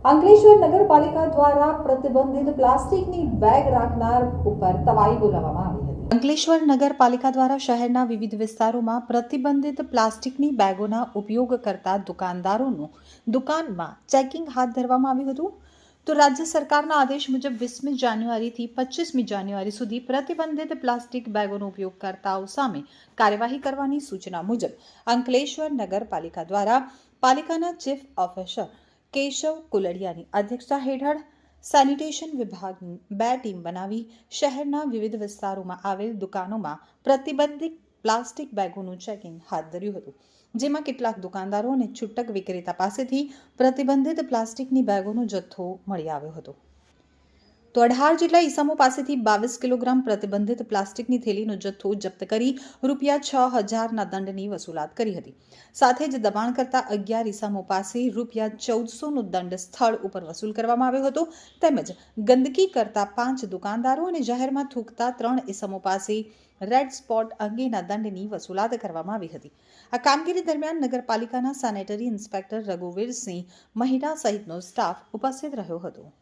અંકલેશ્વર નગરપાલિકા દ્વારા પ્રતિબંધિત પ્લાસ્ટિકની બેગ રાખનાર ઉપર તવાઈ બોલાવવામાં આવી હતી. અંકલેશ્વર નગરપાલિકા દ્વારા શહેરના વિવિધ વિસ્તારોમાં પ્રતિબંધિત પ્લાસ્ટિકની બેગોના ઉપયોગ કરતા દુકાનદારોનું દુકાનમાં ચેકિંગ હાથ ધરવામાં આવ્યું હતું. તો રાજ્ય સરકારના આદેશ મુજબ વીસમી જાન્યુઆરીથી પચીસમી જાન્યુઆરી સુધી પ્રતિબંધિત પ્લાસ્ટિક બેગોનો ઉપયોગ કરતાઓ સામે કાર્યવાહી કરવાની સૂચના મુજબ અંકલેશ્વર નગરપાલિકા દ્વારા પાલિકાના ચીફ ઓફિસર કેશવ કુલડિયાની અધ્યક્ષતા હેઠળ સેનિટેશન વિભાગની બે ટીમ બનાવી શહેરના વિવિધ વિસ્તારોમાં આવેલ દુકાનોમાં પ્રતિબંધિત પ્લાસ્ટિક બેગોનું ચેકિંગ હાથ ધર્યું હતું, જેમાં કેટલાક દુકાનદારો અને છૂટક વિક્રેતા પાસેથી પ્રતિબંધિત પ્લાસ્ટિકની બેગોનો જથ્થો મળી આવ્યો હતો. તો અઢાર જેટલા ઈસમો પાસેથી બાવીસ કિલોગ્રામ પ્રતિબંધિત પ્લાસ્ટિકની થેલીનો જથ્થો જપ્ત કરી રૂપિયા છ હજારના દંડની વસૂલાત કરી હતી. સાથે જ દબાણ કરતા અગિયાર ઈસમો પાસે રૂપિયા ચૌદસોનો દંડ સ્થળ ઉપર વસૂલ કરવામાં આવ્યો હતો. તેમજ ગંદકી કરતા પાંચ દુકાનદારો અને જાહેરમાં થૂકતા ત્રણ ઈસમો પાસે રેડ સ્પોટ અંગેના દંડની વસૂલાત કરવામાં આવી હતી. આ કામગીરી દરમિયાન નગરપાલિકાના સેનેટરી ઇન્સ્પેક્ટર રઘુવીરસિંહ મહિલા સહિતનો સ્ટાફ ઉપસ્થિત રહ્યો હતો.